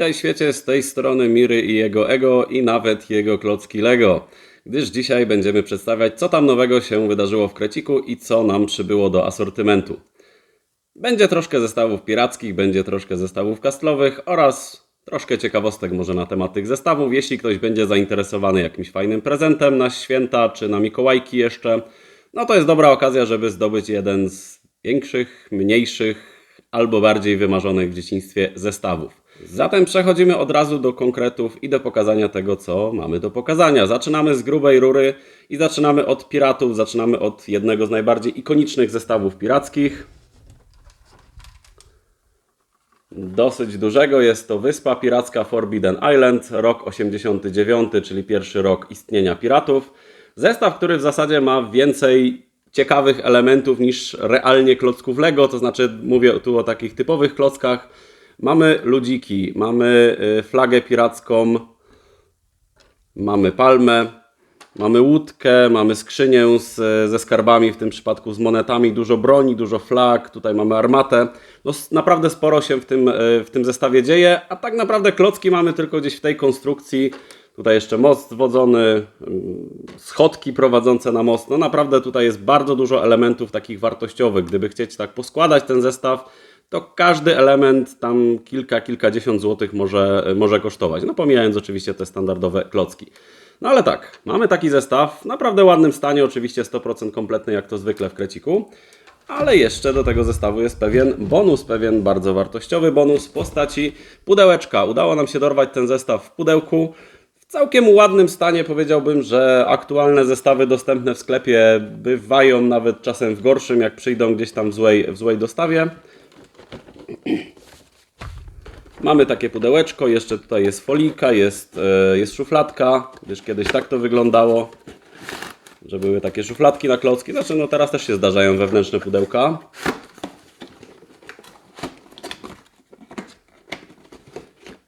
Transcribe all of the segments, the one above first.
Witaj świecie, z tej strony Miry i jego ego i nawet jego klocki Lego. Gdyż dzisiaj będziemy przedstawiać, co tam nowego się wydarzyło w Kreciku i co nam przybyło do asortymentu. Będzie troszkę zestawów pirackich, będzie troszkę zestawów kastlowych oraz troszkę ciekawostek może na temat tych zestawów. Jeśli ktoś będzie zainteresowany jakimś fajnym prezentem na święta czy na Mikołajki jeszcze, no to jest dobra okazja, żeby zdobyć jeden z większych, mniejszych albo bardziej wymarzonych w dzieciństwie zestawów. Zatem przechodzimy od razu do konkretów i do pokazania tego, co mamy do pokazania. Zaczynamy z grubej rury i zaczynamy od piratów, zaczynamy od jednego z najbardziej ikonicznych zestawów pirackich. Dosyć dużego jest to wyspa piracka Forbidden Island, rok 89, czyli pierwszy rok istnienia piratów. Zestaw, który w zasadzie ma więcej ciekawych elementów niż realnie klocków Lego, to znaczy mówię tu o takich typowych klockach. Mamy ludziki, mamy y, flagę piracką, mamy palmę, mamy łódkę, mamy skrzynię z, ze skarbami, w tym przypadku z monetami, dużo broni, dużo flag, tutaj mamy armatę. No, naprawdę sporo się w tym, y, w tym zestawie dzieje, a tak naprawdę klocki mamy tylko gdzieś w tej konstrukcji. Tutaj jeszcze most zwodzony, ym, schodki prowadzące na most. No naprawdę tutaj jest bardzo dużo elementów takich wartościowych. Gdyby chcieć tak poskładać ten zestaw, to każdy element tam kilka, kilkadziesiąt złotych może, może kosztować. No pomijając oczywiście te standardowe klocki. No ale tak, mamy taki zestaw w naprawdę ładnym stanie, oczywiście 100% kompletny jak to zwykle w kreciku. Ale jeszcze do tego zestawu jest pewien bonus, pewien bardzo wartościowy bonus w postaci pudełeczka. Udało nam się dorwać ten zestaw w pudełku. Całkiem ładnym stanie powiedziałbym, że aktualne zestawy dostępne w sklepie bywają nawet czasem w gorszym, jak przyjdą gdzieś tam w złej, w złej dostawie. Mamy takie pudełeczko, jeszcze tutaj jest folika, jest, e, jest szufladka, gdyż kiedyś tak to wyglądało, że były takie szufladki na klocki. Znaczy, no teraz też się zdarzają wewnętrzne pudełka.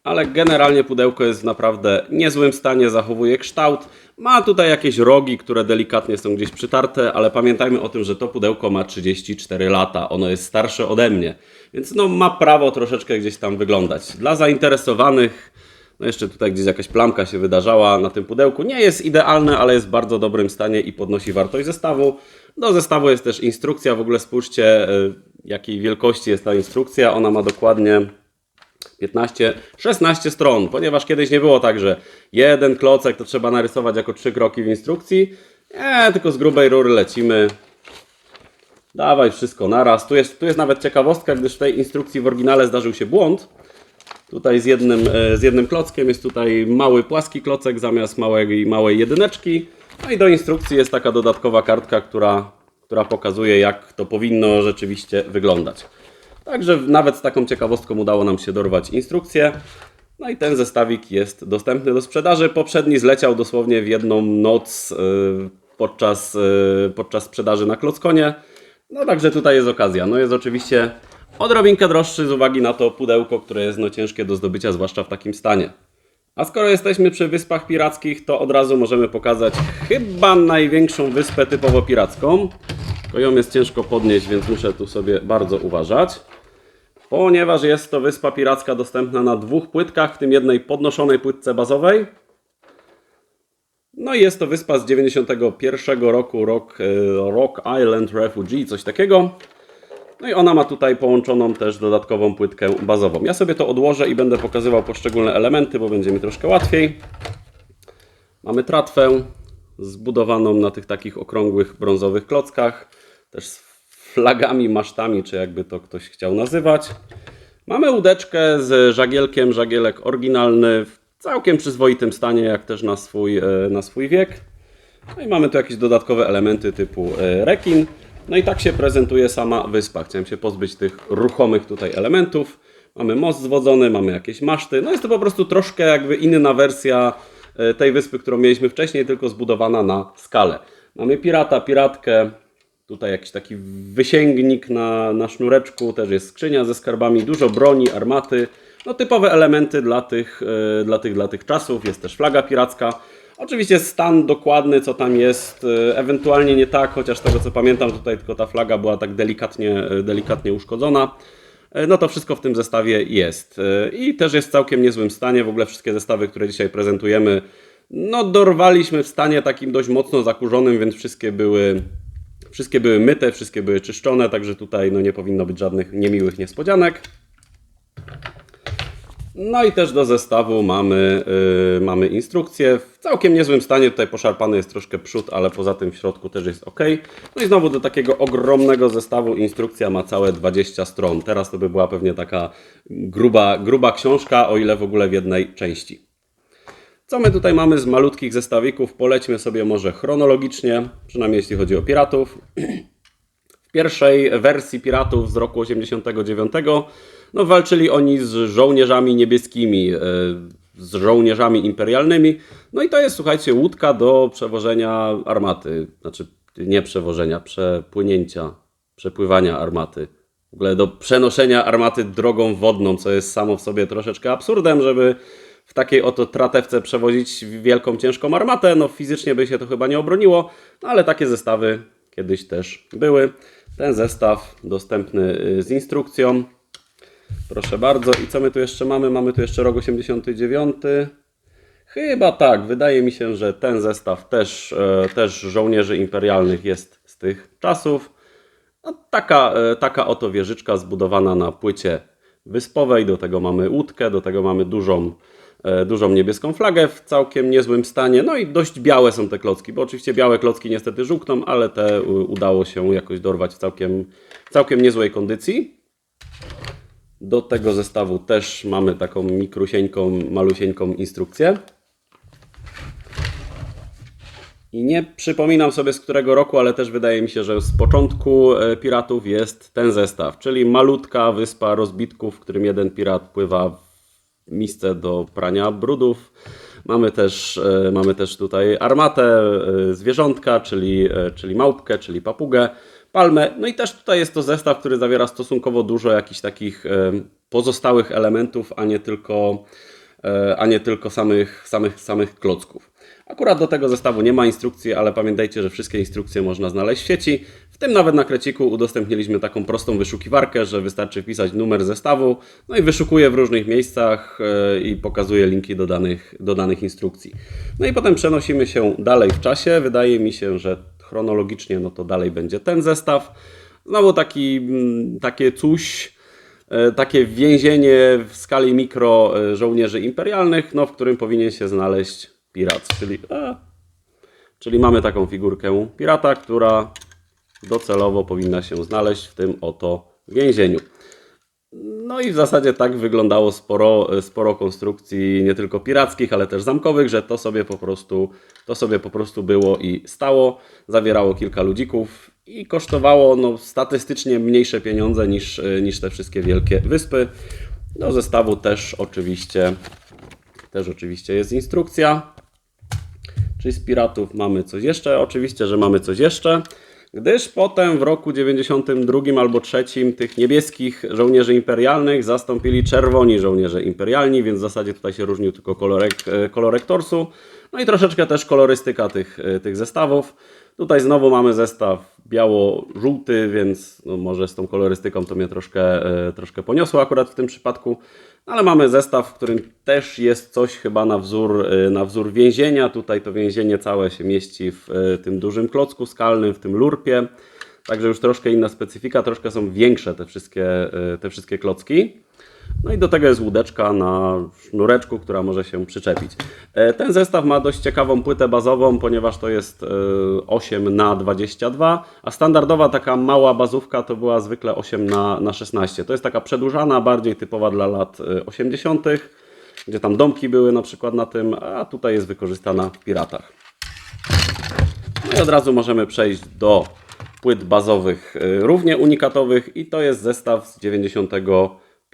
Ale generalnie pudełko jest w naprawdę niezłym stanie, zachowuje kształt. Ma tutaj jakieś rogi, które delikatnie są gdzieś przytarte, ale pamiętajmy o tym, że to pudełko ma 34 lata. Ono jest starsze ode mnie, więc no ma prawo troszeczkę gdzieś tam wyglądać. Dla zainteresowanych, no jeszcze tutaj gdzieś jakaś plamka się wydarzała na tym pudełku. Nie jest idealne, ale jest w bardzo dobrym stanie i podnosi wartość zestawu. Do zestawu jest też instrukcja. W ogóle spójrzcie, y, jakiej wielkości jest ta instrukcja. Ona ma dokładnie 15, 16 stron, ponieważ kiedyś nie było tak, że jeden klocek to trzeba narysować jako trzy kroki w instrukcji. Nie, tylko z grubej rury lecimy. Dawaj wszystko naraz. Tu jest, tu jest nawet ciekawostka, gdyż w tej instrukcji w oryginale zdarzył się błąd. Tutaj z jednym, e, z jednym klockiem jest tutaj mały płaski klocek zamiast małej, małej jedyneczki. No i do instrukcji jest taka dodatkowa kartka, która, która pokazuje jak to powinno rzeczywiście wyglądać. Także nawet z taką ciekawostką udało nam się dorwać instrukcję. No i ten zestawik jest dostępny do sprzedaży. Poprzedni zleciał dosłownie w jedną noc yy, podczas, yy, podczas sprzedaży na Klockonie. No także tutaj jest okazja. No jest oczywiście odrobinkę droższy z uwagi na to pudełko, które jest no ciężkie do zdobycia, zwłaszcza w takim stanie. A skoro jesteśmy przy Wyspach Pirackich, to od razu możemy pokazać chyba największą wyspę typowo piracką. Tylko ją jest ciężko podnieść, więc muszę tu sobie bardzo uważać. Ponieważ jest to wyspa piracka dostępna na dwóch płytkach, w tym jednej podnoszonej płytce bazowej. No i jest to wyspa z 91 roku, Rock, e, Rock Island Refugee, coś takiego. No i ona ma tutaj połączoną też dodatkową płytkę bazową. Ja sobie to odłożę i będę pokazywał poszczególne elementy, bo będzie mi troszkę łatwiej. Mamy tratwę zbudowaną na tych takich okrągłych brązowych klockach, też z flagami, masztami, czy jakby to ktoś chciał nazywać. Mamy łódeczkę z żagielkiem, żagielek oryginalny w całkiem przyzwoitym stanie, jak też na swój, e, na swój wiek. No i mamy tu jakieś dodatkowe elementy typu e, rekin. No i tak się prezentuje sama wyspa. Chciałem się pozbyć tych ruchomych tutaj elementów. Mamy most zwodzony, mamy jakieś maszty. No jest to po prostu troszkę jakby inna wersja tej wyspy, którą mieliśmy wcześniej, tylko zbudowana na skalę. Mamy pirata, piratkę, Tutaj jakiś taki wysięgnik na, na sznureczku, też jest skrzynia ze skarbami, dużo broni, armaty. No typowe elementy dla tych, e, dla tych, dla tych czasów. Jest też flaga piracka. Oczywiście stan dokładny, co tam jest, e, ewentualnie nie tak, chociaż z tego co pamiętam, tutaj tylko ta flaga była tak delikatnie, e, delikatnie uszkodzona. E, no to wszystko w tym zestawie jest. E, I też jest w całkiem niezłym stanie. W ogóle wszystkie zestawy, które dzisiaj prezentujemy, no dorwaliśmy w stanie takim dość mocno zakurzonym, więc wszystkie były, wszystkie były myte, wszystkie były czyszczone, także tutaj no, nie powinno być żadnych niemiłych niespodzianek. No i też do zestawu mamy, yy, mamy instrukcję. W całkiem niezłym stanie, tutaj poszarpany jest troszkę przód, ale poza tym w środku też jest ok. No i znowu do takiego ogromnego zestawu instrukcja ma całe 20 stron. Teraz to by była pewnie taka gruba, gruba książka, o ile w ogóle w jednej części. Co my tutaj mamy z malutkich zestawików? Polećmy sobie może chronologicznie, przynajmniej jeśli chodzi o piratów. W pierwszej wersji piratów z roku 89 no, walczyli oni z żołnierzami niebieskimi, e, z żołnierzami imperialnymi. No i to jest, słuchajcie, łódka do przewożenia armaty. Znaczy, nie przewożenia, przepłynięcia, przepływania armaty. W ogóle do przenoszenia armaty drogą wodną, co jest samo w sobie troszeczkę absurdem, żeby w takiej oto tratewce przewozić wielką, ciężką armatę. No fizycznie by się to chyba nie obroniło, no ale takie zestawy kiedyś też były. Ten zestaw dostępny y, z instrukcją. Proszę bardzo. I co my tu jeszcze mamy? Mamy tu jeszcze rok 89. Chyba tak. Wydaje mi się, że ten zestaw też, e, też żołnierzy imperialnych jest z tych czasów. No, taka, e, taka oto wieżyczka zbudowana na płycie wyspowej. Do tego mamy łódkę, do tego mamy dużą, e, dużą niebieską flagę w całkiem niezłym stanie. No i dość białe są te klocki, bo oczywiście białe klocki niestety żółkną, ale te udało się jakoś dorwać w całkiem, całkiem niezłej kondycji. Do tego zestawu też mamy taką mikrusieńką, malusieńką instrukcję. I nie przypominam sobie z którego roku, ale też wydaje mi się, że z początku e, piratów jest ten zestaw, czyli malutka wyspa rozbitków, w którym jeden pirat pływa w misce do prania brudów. Mamy też, e, mamy też tutaj armatę, e, zwierzątka, czyli, czyli małpkę, czyli papugę, palmę. No i też tutaj jest to zestaw, który zawiera stosunkowo dużo jakichś takich e, pozostałych elementów, a nie tylko, e, a nie tylko samych, samych, samych klocków. Akurat do tego zestawu nie ma instrukcji, ale pamiętajcie, że wszystkie instrukcje można znaleźć w sieci. W tym nawet na kreciku udostępniliśmy taką prostą wyszukiwarkę, że wystarczy wpisać numer zestawu, no i wyszukuje w różnych miejscach e, i pokazuje linki do danych, do danych instrukcji. No i potem przenosimy się dalej w czasie. Wydaje mi się, że chronologicznie no to dalej będzie ten zestaw. Znowu taki, mm, takie coś, e, takie więzienie w skali mikro e, żołnierzy imperialnych, no, w którym powinien się znaleźć pirat, czyli, a, czyli mamy taką figurkę pirata, która docelowo powinna się znaleźć w tym oto więzieniu. No i w zasadzie tak wyglądało sporo, sporo konstrukcji, nie tylko pirackich, ale też zamkowych, że to sobie po prostu, to sobie po prostu było i stało. Zawierało kilka ludzików i kosztowało no, statystycznie mniejsze pieniądze niż, niż te wszystkie wielkie wyspy. Do zestawu też oczywiście, też oczywiście jest instrukcja. Czyli z piratów mamy coś jeszcze? Oczywiście, że mamy coś jeszcze. Gdyż potem w roku 92 albo 3 tych niebieskich żołnierzy imperialnych zastąpili czerwoni żołnierze imperialni, więc w zasadzie tutaj się różnił tylko kolorek, e, kolorek torsu. No i troszeczkę też kolorystyka tych, e, tych zestawów. Tutaj znowu mamy zestaw biało-żółty, więc no może z tą kolorystyką to mnie troszkę, e, troszkę poniosło akurat w tym przypadku. Ale mamy zestaw, w którym też jest coś chyba na wzór, e, na wzór więzienia. Tutaj to więzienie całe się mieści w e, tym dużym klocku skalnym, w tym lurpie. Także już troszkę inna specyfika, troszkę są większe te wszystkie, te wszystkie klocki. No i do tego jest łódeczka na sznureczku, która może się przyczepić. E, Ten zestaw ma dość ciekawą płytę bazową, ponieważ to jest e, 8 na 22 a standardowa taka mała bazówka to była zwykle 8 na na 16 To jest taka przedłużana, bardziej typowa dla lat e, 80., gdzie tam domki były na przykład na tym, a tutaj jest wykorzystana w piratach. No i od razu możemy przejść do płyt bazowych, równie unikatowych i to jest zestaw z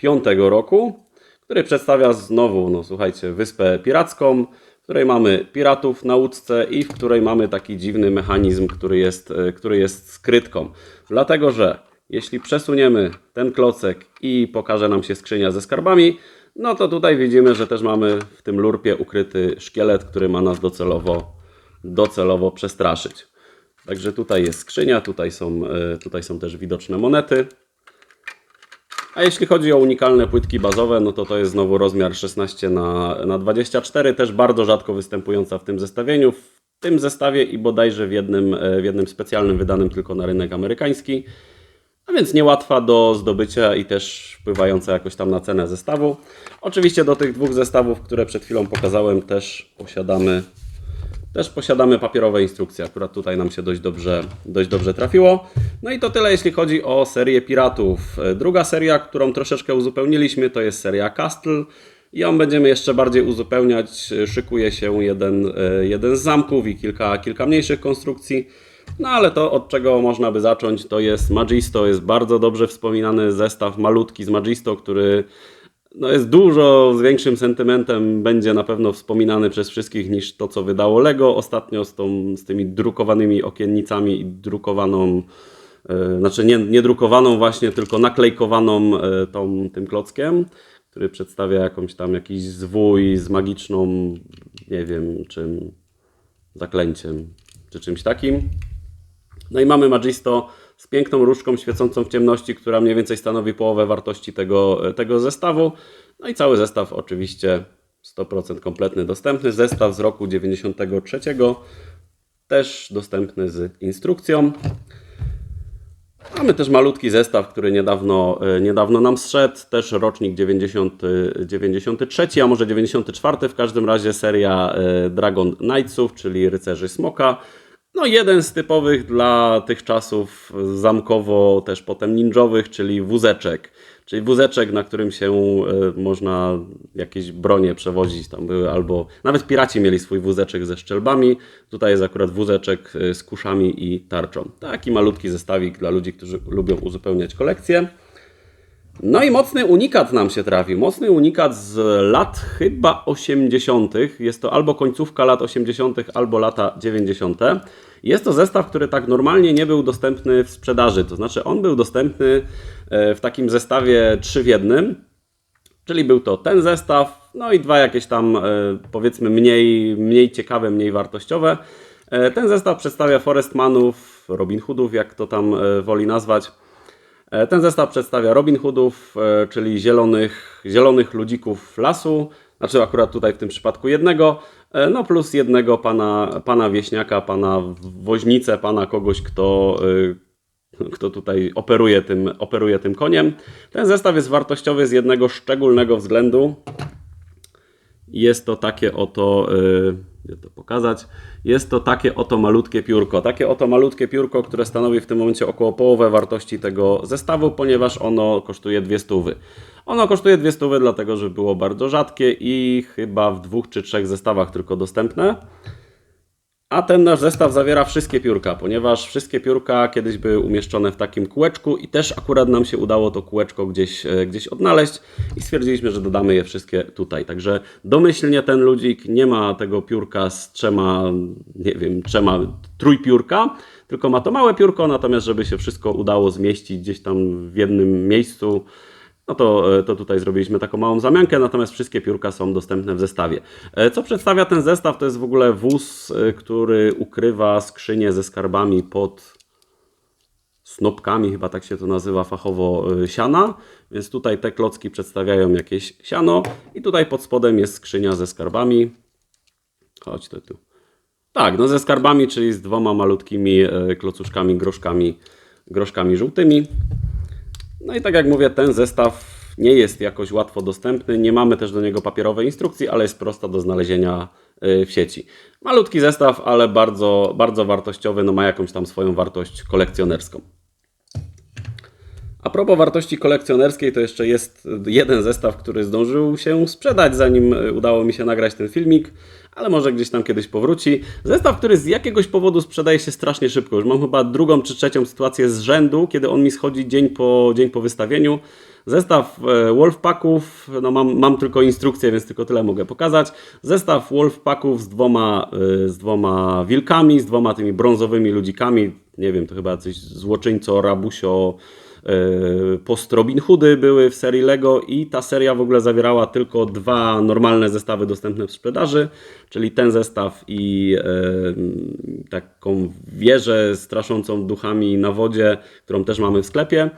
95 roku, który przedstawia znowu, no słuchajcie, wyspę piracką, w której mamy piratów na łódce i w której mamy taki dziwny mechanizm, który jest, y, który jest skrytką. Dlatego, że jeśli przesuniemy ten klocek i pokaże nam się skrzynia ze skarbami, no to tutaj widzimy, że też mamy w tym lurpie ukryty szkielet, który ma nas docelowo docelowo przestraszyć. Także tutaj jest skrzynia, tutaj są, e, tutaj są też widoczne monety. A jeśli chodzi o unikalne płytki bazowe, no to to jest znowu rozmiar 16 na, na 24 też bardzo rzadko występująca w tym zestawieniu. W tym zestawie i bodajże w jednym, e, w jednym specjalnym wydanym tylko na rynek amerykański. A więc niełatwa do zdobycia i też wpływająca jakoś tam na cenę zestawu. Oczywiście do tych dwóch zestawów, które przed chwilą pokazałem, też posiadamy, też posiadamy papierowe instrukcje. Akurat tutaj nam się dość dobrze, dość dobrze trafiło. No i to tyle, jeśli chodzi o serię Piratów. Druga seria, którą troszeczkę uzupełniliśmy, to jest seria Castle. Ją będziemy jeszcze bardziej uzupełniać. Szykuje się jeden, e, jeden z zamków i kilka, kilka mniejszych konstrukcji. No ale to od czego można by zacząć to jest Magisto, jest bardzo dobrze wspominany zestaw malutki z Magisto, który no jest dużo z większym sentymentem, będzie na pewno wspominany przez wszystkich niż to co wydało Lego ostatnio z, tą, z tymi drukowanymi okiennicami i drukowaną, yy, znaczy nie, nie drukowaną właśnie, tylko naklejkowaną yy, tą, tym klockiem, który przedstawia jakąś tam jakiś zwój z magiczną, nie wiem czym, zaklęciem czy czymś takim. No i mamy Magisto z piękną różdżką świecącą w ciemności, która mniej więcej stanowi połowę wartości tego, tego zestawu. No i cały zestaw oczywiście 100% kompletny, dostępny. Zestaw z roku 93, też dostępny z instrukcją. Mamy też malutki zestaw, który niedawno, niedawno nam zszedł, też rocznik 90, 93, a może 94, w każdym razie seria e, Dragon Knightsów, czyli Rycerzy Smoka. No jeden z typowych dla tych czasów zamkowo, też potem ninjowych, czyli wózeczek. Czyli wózeczek, na którym się y, można jakieś bronie przewozić. Tam były albo nawet piraci mieli swój wózeczek ze szczelbami. Tutaj jest akurat wózeczek e, z kuszami i tarczą. Taki malutki zestawik dla ludzi, którzy lubią uzupełniać kolekcję. No i mocny unikat nam się trafi. Mocny unikat z lat chyba 80. Jest to albo końcówka lat 80., albo lata 90. Jest to zestaw, który tak normalnie nie był dostępny w sprzedaży. To znaczy, on był dostępny e, w takim zestawie 3 w jednym. Czyli był to ten zestaw, no i dwa jakieś tam e, powiedzmy mniej, mniej ciekawe, mniej wartościowe. E, ten zestaw przedstawia Forestmanów, Robin Hoodów, jak to tam woli nazwać. Ten zestaw przedstawia Robin Hoodów, czyli zielonych, zielonych ludzików lasu, znaczy akurat tutaj w tym przypadku jednego, e, no plus jednego pana, pana wieśniaka, pana woźnicę, pana kogoś, kto, kto tutaj operuje tym, operuje tym koniem. Ten zestaw jest wartościowy z jednego szczególnego względu. Jest to takie oto to pokazać. Jest to takie oto malutkie piórko. Takie oto malutkie piórko, które stanowi w tym momencie około połowę wartości tego zestawu, ponieważ ono kosztuje dwie stówy. Ono kosztuje dwie stówy, dlatego że było bardzo rzadkie i chyba w dwóch czy trzech zestawach tylko dostępne. A ten nasz zestaw zawiera wszystkie piórka, ponieważ wszystkie piórka kiedyś były umieszczone w takim kółeczku i też akurat nam się udało to kółeczko gdzieś, e, gdzieś odnaleźć i stwierdziliśmy, że dodamy je wszystkie tutaj. Także domyślnie ten ludzik nie ma tego piórka z trzema, nie wiem, trzema trójpiórka, tylko ma to małe piórko, natomiast żeby się wszystko udało zmieścić gdzieś tam w jednym miejscu, no to, e, to tutaj zrobiliśmy taką małą zamiankę, natomiast wszystkie piórka są dostępne w zestawie. E, co przedstawia ten zestaw? To jest w ogóle wóz, e, który ukrywa skrzynię ze skarbami pod snopkami, chyba tak się to nazywa fachowo, siana. Więc tutaj te klocki przedstawiają jakieś siano i tutaj pod spodem jest skrzynia ze skarbami. Chodź to tu. Tak, no ze skarbami, czyli z dwoma malutkimi klocuszkami, groszkami, groszkami żółtymi. No i tak jak mówię, ten zestaw nie jest jakoś łatwo dostępny. Nie mamy też do niego papierowej instrukcji, ale jest prosta do znalezienia y, w sieci. Malutki zestaw, ale bardzo, bardzo wartościowy, no ma jakąś tam swoją wartość kolekcjonerską. A propos wartości kolekcjonerskiej, to jeszcze jest jeden zestaw, który zdążył się sprzedać, zanim udało mi się nagrać ten filmik, ale może gdzieś tam kiedyś powróci. Zestaw, który z jakiegoś powodu sprzedaje się strasznie szybko. Już mam chyba drugą czy trzecią sytuację z rzędu, kiedy on mi schodzi dzień po, dzień po wystawieniu. Zestaw e, Wolfpacków, no mam, mam tylko instrukcję, więc tylko tyle mogę pokazać. Zestaw Wolfpacków z dwoma, e, z dwoma wilkami, z dwoma tymi brązowymi ludzikami. Nie wiem, to chyba coś złoczyńco, rabusio, E, post Robin Hoody były w serii Lego i ta seria w ogóle zawierała tylko dwa normalne zestawy dostępne w sprzedaży, czyli ten zestaw i e, taką wieżę straszącą duchami na wodzie, którą też mamy w sklepie.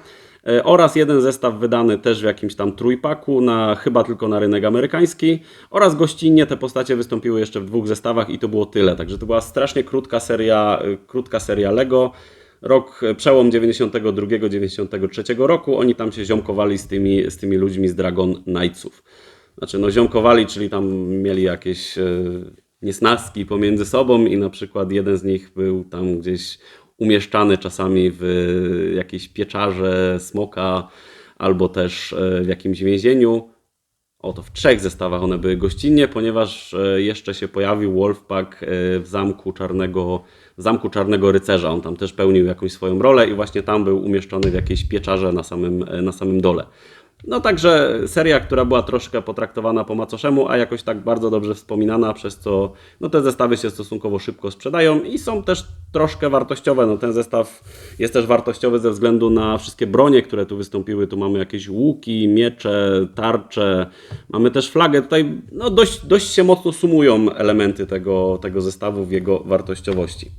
e, oraz jeden zestaw wydany też w jakimś tam trójpaku, na, chyba tylko na rynek amerykański oraz gościnnie te postacie wystąpiły jeszcze w dwóch zestawach i to było tyle. Także to była strasznie krótka seria, e, krótka seria Lego. Rok, przełom 92-93 roku, oni tam się ziomkowali z tymi, z tymi ludźmi z Dragon Knightsów. Znaczy, no ziomkowali, czyli tam mieli jakieś e, niesnaski pomiędzy sobą i na przykład jeden z nich był tam gdzieś umieszczany czasami w jakiejś pieczarze smoka albo też e, w jakimś więzieniu. Oto w trzech zestawach one były gościnnie, ponieważ e, jeszcze się pojawił Wolfpack e, w zamku czarnego, w zamku czarnego rycerza. On tam też pełnił jakąś swoją rolę i właśnie tam był umieszczony w jakiejś pieczarze na samym, e, na samym dole. No także seria, która była troszkę potraktowana po macoszemu, a jakoś tak bardzo dobrze wspominana, przez co no te zestawy się stosunkowo szybko sprzedają i są też troszkę wartościowe. No ten zestaw jest też wartościowy ze względu na wszystkie bronie, które tu wystąpiły. Tu mamy jakieś łuki, miecze, tarcze, mamy też flagę. Tutaj no dość, dość się mocno sumują elementy tego, tego zestawu w jego wartościowości.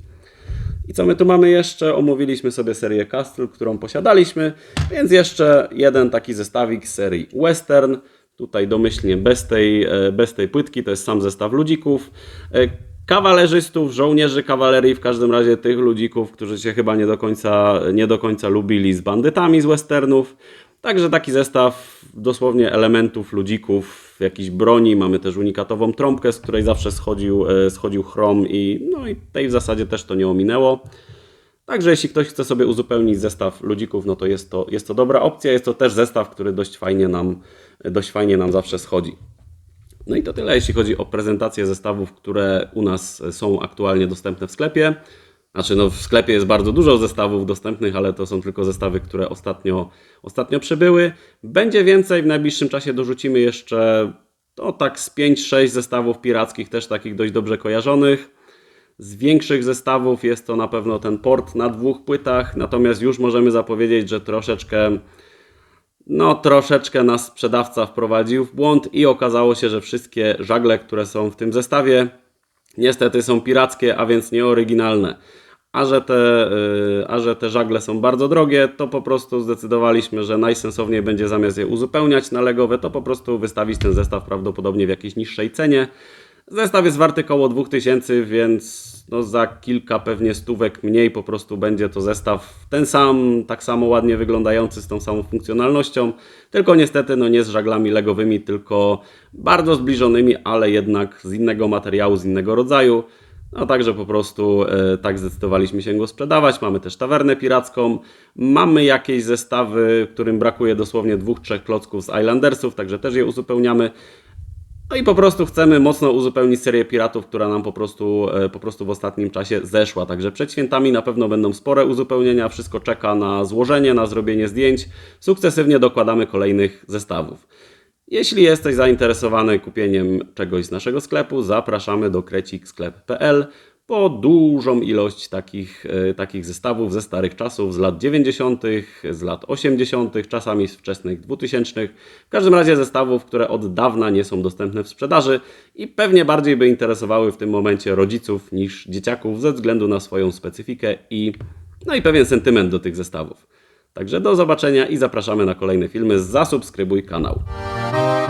I co my tu mamy jeszcze? Omówiliśmy sobie serię Castle, którą posiadaliśmy, więc jeszcze jeden taki zestawik serii Western. Tutaj domyślnie bez tej, e, bez tej płytki, to jest sam zestaw ludzików. E, Kawalerzystów, żołnierzy kawalerii, w każdym razie tych ludzików, którzy się chyba nie do końca, nie do końca lubili z bandytami z westernów. Także taki zestaw dosłownie elementów, ludzików, jakiejś broni. Mamy też unikatową trąbkę, z której zawsze schodził, e, schodził chrom i, no i tej w zasadzie też to nie ominęło. Także jeśli ktoś chce sobie uzupełnić zestaw ludzików, no to jest to, jest to dobra opcja. Jest to też zestaw, który dość fajnie nam, dość fajnie nam zawsze schodzi. No i to tyle, jeśli chodzi o prezentację zestawów, które u nas są aktualnie dostępne w sklepie. Znaczy, no w sklepie jest bardzo dużo zestawów dostępnych, ale to są tylko zestawy, które ostatnio, ostatnio przybyły. Będzie więcej, w najbliższym czasie dorzucimy jeszcze to tak z 5-6 zestawów pirackich, też takich dość dobrze kojarzonych. Z większych zestawów jest to na pewno ten port na dwóch płytach, natomiast już możemy zapowiedzieć, że troszeczkę no, troszeczkę nas sprzedawca wprowadził w błąd i okazało się, że wszystkie żagle, które są w tym zestawie, niestety są pirackie, a więc nieoryginalne. A że, te, yy, a że te żagle są bardzo drogie, to po prostu zdecydowaliśmy, że najsensowniej będzie zamiast je uzupełniać na legowe, to po prostu wystawić ten zestaw prawdopodobnie w jakiejś niższej cenie. Zestaw jest warty około 2000, więc no za kilka pewnie stówek mniej po prostu będzie to zestaw ten sam, tak samo ładnie wyglądający z tą samą funkcjonalnością, tylko niestety no nie z żaglami legowymi, tylko bardzo zbliżonymi, ale jednak z innego materiału, z innego rodzaju. No także po prostu e, tak zdecydowaliśmy się go sprzedawać. Mamy też tawernę piracką. Mamy jakieś zestawy, którym brakuje dosłownie dwóch, trzech klocków z Islandersów, także też je uzupełniamy. No i po prostu chcemy mocno uzupełnić serię piratów, która nam po prostu, e, po prostu w ostatnim czasie zeszła. Także przed świętami na pewno będą spore uzupełnienia. Wszystko czeka na złożenie, na zrobienie zdjęć. Sukcesywnie dokładamy kolejnych zestawów. Jeśli jesteś zainteresowany kupieniem czegoś z naszego sklepu, zapraszamy do kreciksklep.pl po dużą ilość takich, e, takich zestawów ze starych czasów, z lat 90., z lat 80., czasami z wczesnych 2000. W każdym razie zestawów, które od dawna nie są dostępne w sprzedaży i pewnie bardziej by interesowały w tym momencie rodziców niż dzieciaków ze względu na swoją specyfikę i, no i pewien sentyment do tych zestawów. Także do zobaczenia i zapraszamy na kolejne filmy. Zasubskrybuj kanał. thank you